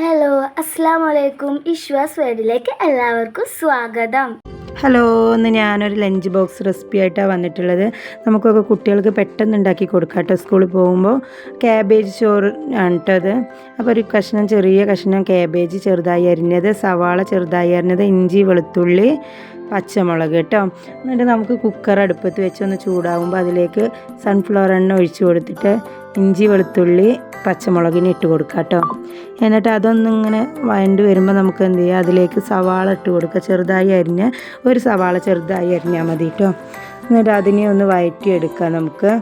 Hello അസ്സാം വലൈക്കും ഇഷ്വാസ് വേഡിലേക്ക് എല്ലാവർക്കും സ്വാഗതം. ഹലോ ഇന്ന് ഞാനൊരു ലഞ്ച് ബോക്സ് റെസിപ്പി ആയിട്ടാണ് വന്നിട്ടുള്ളത്. നമുക്കൊക്കെ കുട്ടികൾക്ക് പെട്ടെന്ന് ഉണ്ടാക്കി കൊടുക്കാം കേട്ടോ. സ്കൂളിൽ പോകുമ്പോൾ ക്യാബേജ് ചോറ് ആണ് അത് അപ്പോൾ ഒരു കഷ്ണം ചെറിയ കഷ്ണം ക്യാബേജ് ചെറുതായി അരിഞ്ഞത് സവാള ചെറുതായി അരിഞ്ഞത് ഇഞ്ചി വെളുത്തുള്ളി പച്ചമുളക് കേട്ടോ. എന്നിട്ട് നമുക്ക് കുക്കർ അടുപ്പത്ത് വെച്ച് ഒന്ന് ചൂടാകുമ്പോൾ അതിലേക്ക് സൺഫ്ലവർ എണ്ണ ഒഴിച്ചു കൊടുത്തിട്ട് ഇഞ്ചി വെളുത്തുള്ളി പച്ചമുളകിന് ഇട്ട് കൊടുക്കുക കേട്ടോ. എന്നിട്ട് അതൊന്നിങ്ങനെ വഴണ്ട് വരുമ്പോൾ നമുക്ക് എന്ത് ചെയ്യുക അതിലേക്ക് സവാള ഇട്ട് കൊടുക്കുക. ചെറുതായി അരിഞ്ഞ് ഒരു സവാള ചെറുതായി അരിഞ്ഞാൽ മതി കേട്ടോ. എന്നിട്ട് അതിനെ ഒന്ന് വഴറ്റിയെടുക്കാം നമുക്ക്.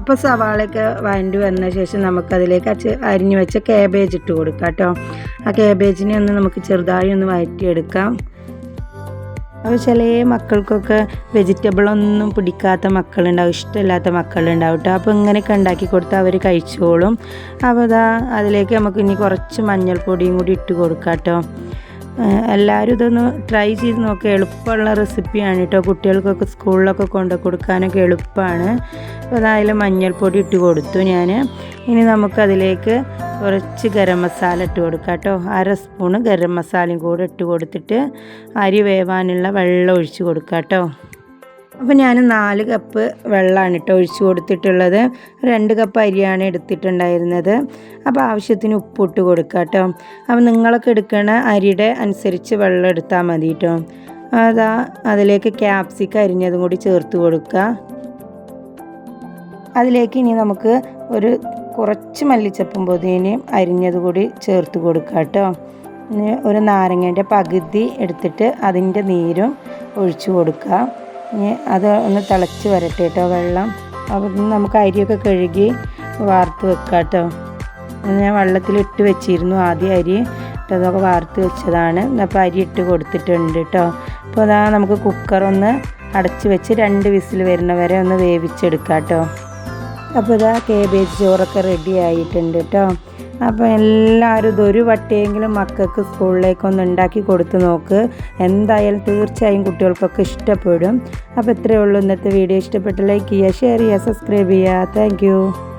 അപ്പോൾ സവാളയൊക്കെ വഴണ്ടി വന്ന ശേഷം നമുക്കതിലേക്ക് അച്ച് അരിഞ്ഞു വെച്ച കാബേജ് ഇട്ട് കൊടുക്കാം കേട്ടോ. ആ കാബേജിനെ ഒന്ന് നമുക്ക് ചെറുതായി ഒന്ന് വഴറ്റിയെടുക്കാം. അപ്പോൾ ചില മക്കൾക്കൊക്കെ വെജിറ്റബിളൊന്നും പിടിക്കാത്ത മക്കളുണ്ടാവും ഇഷ്ടമില്ലാത്ത മക്കളുണ്ടാവും കേട്ടോ അപ്പോൾ ഇങ്ങനെയൊക്കെ ഉണ്ടാക്കി കൊടുത്താൽ അവർ കഴിച്ചോളും. അപ്പോൾ അതാ അതിലേക്ക് നമുക്ക് ഇനി കുറച്ച് മഞ്ഞൾപ്പൊടിയും കൂടി ഇട്ട് കൊടുക്കാം കേട്ടോ എല്ലാവരും ഇതൊന്ന് ട്രൈ ചെയ്ത് നോക്കുക എളുപ്പമുള്ള റെസിപ്പിയാണ് കേട്ടോ കുട്ടികൾക്കൊക്കെ സ്കൂളിലൊക്കെ കൊണ്ട് കൊടുക്കാനൊക്കെ എളുപ്പമാണ്. അപ്പോൾ അതായത് മഞ്ഞൾപ്പൊടി ഇട്ട് കൊടുത്തു ഞാൻ ഇനി നമുക്കതിലേക്ക് കുറച്ച് ഗരം മസാല ഇട്ട് കൊടുക്കാം കേട്ടോ. അര സ്പൂണ് ഗരം മസാലയും കൂടെ ഇട്ട് കൊടുത്തിട്ട് അരി വേവാനുള്ള വെള്ളം ഒഴിച്ച് കൊടുക്കാം കേട്ടോ. അപ്പോൾ ഞാൻ നാല് കപ്പ് വെള്ളമാണ് കേട്ടോ ഒഴിച്ച് കൊടുത്തിട്ടുള്ളത്. രണ്ട് കപ്പ് അരിയാണ് എടുത്തിട്ടുണ്ടായിരുന്നത്. അപ്പോൾ ആവശ്യത്തിന് ഉപ്പിട്ട് കൊടുക്കുക കേട്ടോ. അപ്പോൾ നിങ്ങളൊക്കെ എടുക്കണ അരിയുടെ അനുസരിച്ച് വെള്ളം എടുത്താൽ മതി കേട്ടോ. അതാ അതിലേക്ക് ക്യാപ്സിക്ക അരിഞ്ഞതും കൂടി ചേർത്ത് കൊടുക്കുക. അതിലേക്ക് ഇനി നമുക്ക് ഒരു കുറച്ച് മല്ലിച്ചപ്പും പൊതിനയും അരിഞ്ഞത് കൂടി ചേർത്ത് കൊടുക്കുക കേട്ടോ. ഒരു നാരങ്ങേന്റെ പകുതി എടുത്തിട്ട് അതിന്റെ നീരും ഒഴിച്ചു കൊടുക്കുക. ഇനി അത് ഒന്ന് തിളച്ച് വരട്ടെ കേട്ടോ വെള്ളം. അപ്പം നമുക്ക് അരിയൊക്കെ കഴുകി വാർത്ത് വെക്കാം കേട്ടോ. ഞാൻ വെള്ളത്തിലിട്ട് വെച്ചിരുന്നു ആദ്യം അരി. അതൊക്കെ വാർത്ത് വെച്ചതാണ്. അപ്പോൾ അരി ഇട്ട് കൊടുത്തിട്ടുണ്ട് കേട്ടോ. അപ്പോൾ അതാ നമുക്ക് കുക്കറൊന്ന് അടച്ച് വെച്ച് രണ്ട് വിസിൽ വരുന്ന വരെ ഒന്ന് വേവിച്ചെടുക്കാം കേട്ടോ. അപ്പോൾ ഇതാ കേബേജ് ചോറൊക്കെ റെഡി ആയിട്ടുണ്ട് കേട്ടോ അപ്പോൾ എല്ലാവരും ഇതൊരു വട്ടയെങ്കിലും മക്കൾക്ക് സ്കൂളിലേക്കൊന്ന് ഉണ്ടാക്കി കൊടുത്ത് നോക്ക്. എന്തായാലും തീർച്ചയായും കുട്ടികൾക്കൊക്കെ ഇഷ്ടപ്പെടും. അപ്പോൾ ഇത്രയേ ഉള്ളൂ ഇന്നത്തെ വീഡിയോ ഇഷ്ടപ്പെട്ട് ലൈക്ക് ചെയ്യുക ഷെയർ ചെയ്യുക സബ്സ്ക്രൈബ് ചെയ്യുക. താങ്ക്